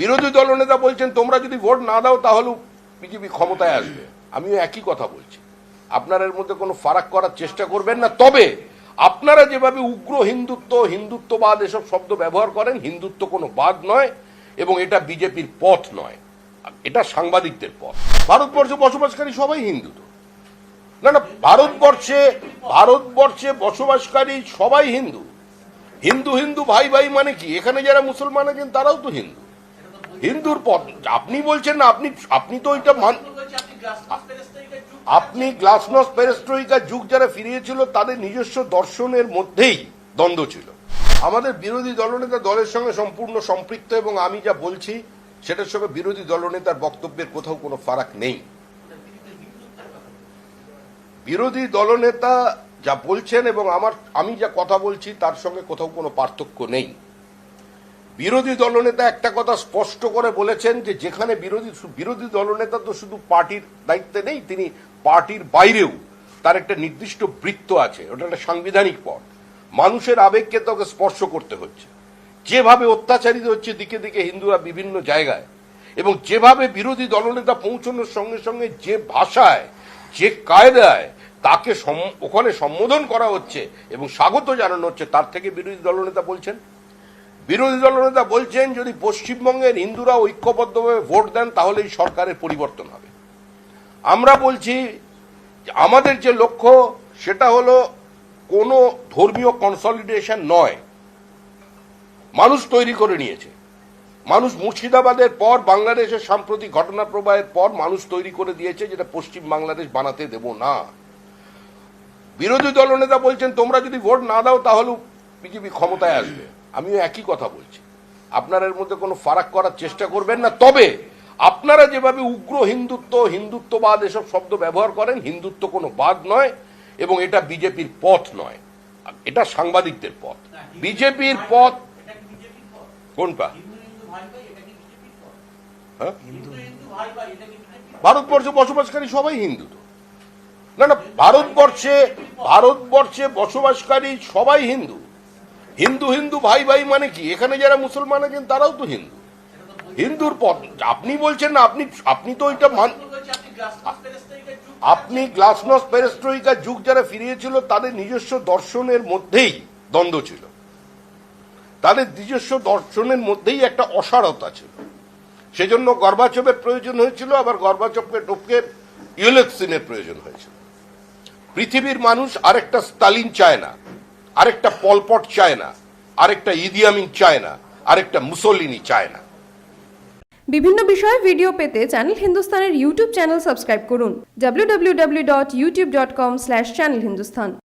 বিরোধী দলনেতা বলছেন, তোমরা যদি ভোট না দাও, তাহলে বিজেপি ক্ষমতায় আসবে। আমিও একই কথা বলছি। আপনারা এর মধ্যে কোনো ফারাক করার চেষ্টা করবেন না। তবে আপনারা যেভাবে উগ্র হিন্দুত্ব, হিন্দুত্ববাদ এসব শব্দ ব্যবহার করেন, হিন্দুত্ব কোনো বাদ নয় এবং এটা বিজেপির পথ নয়। এটা সাংবাদিকদের পথ। ভারতবর্ষে বসবাসকারী সবাই হিন্দু তো। না না, ভারতবর্ষে ভারতবর্ষে বসবাসকারী সবাই হিন্দু। হিন্দু হিন্দু ভাই ভাই মানে কি? এখানে যারা মুসলমান আছেন, তারাও তো হিন্দু। হিন্দুর পথ। আপনি বলছেন না, আপনি আপনি তো ওইটা মান আপনি গ্লাসনস পেরেস্ট্রোইকার যুগ যারা ফিরিয়েছিল, তাদের নিজস্ব দর্শনের মধ্যেই দ্বন্দ্ব ছিল। আমাদের বিরোধী দলনেতা দলের সঙ্গে সম্পূর্ণ সম্পৃক্ত এবং আমি যা বলছি, সেটার সঙ্গে বিরোধী দলনেতার বক্তব্যের কোথাও কোনো ফারাক নেই। বিরোধী দলনেতা যা বলছেন এবং আমার আমি যা কথা বলছি, তার সঙ্গে কোথাও কোনো পার্থক্য নেই। বিরোধী দলনেতা একটা কথা স্পষ্ট করে বলেছেন যে যেখানে বিরোধী বিরোধী দলনেতা তো শুধু পার্টির দায়িত্বে নেই, তিনি পার্টির বাইরেও তার একটা নির্দিষ্ট বৃত্ত আছে, ওটা একটা সাংবিধানিক পদ মানুষের আবেগকে তোকে স্পর্শ করতে হচ্ছে। যেভাবে অত্যাচারিত হচ্ছে দিকে দিকে হিন্দুরা বিভিন্ন জায়গায়, এবং যেভাবে বিরোধী দলনেতা পৌঁছানোর সঙ্গে সঙ্গে যে ভাষায়, যে কায়দায় তাকে ওখানে সম্বোধন করা হচ্ছে এবং স্বাগত জানানো হচ্ছে, তার থেকে বিরোধী দলনেতা বলছেন বিরোধী দলনেতা বলছেন, যদি পশ্চিমবঙ্গের হিন্দুরা ঐক্যবদ্ধভাবে ভোট দেন তাহলে সরকারের পরিবর্তন হবে। আমরা বলছি, আমাদের যে লক্ষ্য, সেটা হলো কোনো ধর্মীয় কনসলিডেশন নয়। মানুষ তৈরি করে নিয়েছে। মানুষ মুর্শিদাবাদের পর, বাংলাদেশের সাম্প্রতিক ঘটনা প্রবাহের পর মানুষ তৈরি করে দিয়েছে, যেটা পশ্চিম বাংলাদেশ বানাতে দেব না। বিরোধী দলনেতা বলছেন, তোমরা যদি ভোট না দাও, তাহলে বিজেপি ক্ষমতায় আসবে। আমিও একই কথা বলছি। আপনারা এর মধ্যে কোনো ফারাক করার চেষ্টা করবেন না। তবে আপনারা যেভাবে উগ্র হিন্দুত্ব, হিন্দুত্ববাদ এসব শব্দ ব্যবহার করেন, হিন্দুত্ব কোনো বাদ নয় এবং এটা বিজেপির পথ নয়। এটা সাংবাদিকদের পথ। বিজেপির পথ কোনটা? হ্যাঁ? ভারতবর্ষে বসবাসকারী সবাই হিন্দু তো। না না, ভারতবর্ষে ভারতবর্ষে বসবাসকারী সবাই হিন্দু। হিন্দু হিন্দু ভাই ভাই মানে কি? এখানে যারা মুসলমান আছেন তারাও তো হিন্দু। হিন্দুর পথ আপনি বলছেন না আপনি আপনি তো ওইটা মান আপনি গ্লাসনস পেরেস্ট্রোইকার যুগ যারা ফিরিয়েছিল তাদের নিজস্ব দর্শনের মধ্যেই দ্বন্দ্ব ছিল। তাদের নিজস্ব দর্শনের মধ্যেই একটা অসারতা ছিল। সেজন্য গর্বাচপের প্রয়োজন হয়েছিল আবার গর্বাচপকে টপকে ইউলেক্সিনের প্রয়োজন হয়েছিল। পৃথিবীর মানুষ আরেকটা স্টালিন চায় না। আরেকটা পলপট চায় না আরেকটা ইদিয়ামিন চায় না আরেকটা মুসলিনি চায় না বিভিন্ন বিষয়ে ভিডিও পেতে চ্যানেল হিন্দুস্তানের ইউটিউব চ্যানেল সাবস্ক্রাইব করুন। www.youtube.com/channelhindustan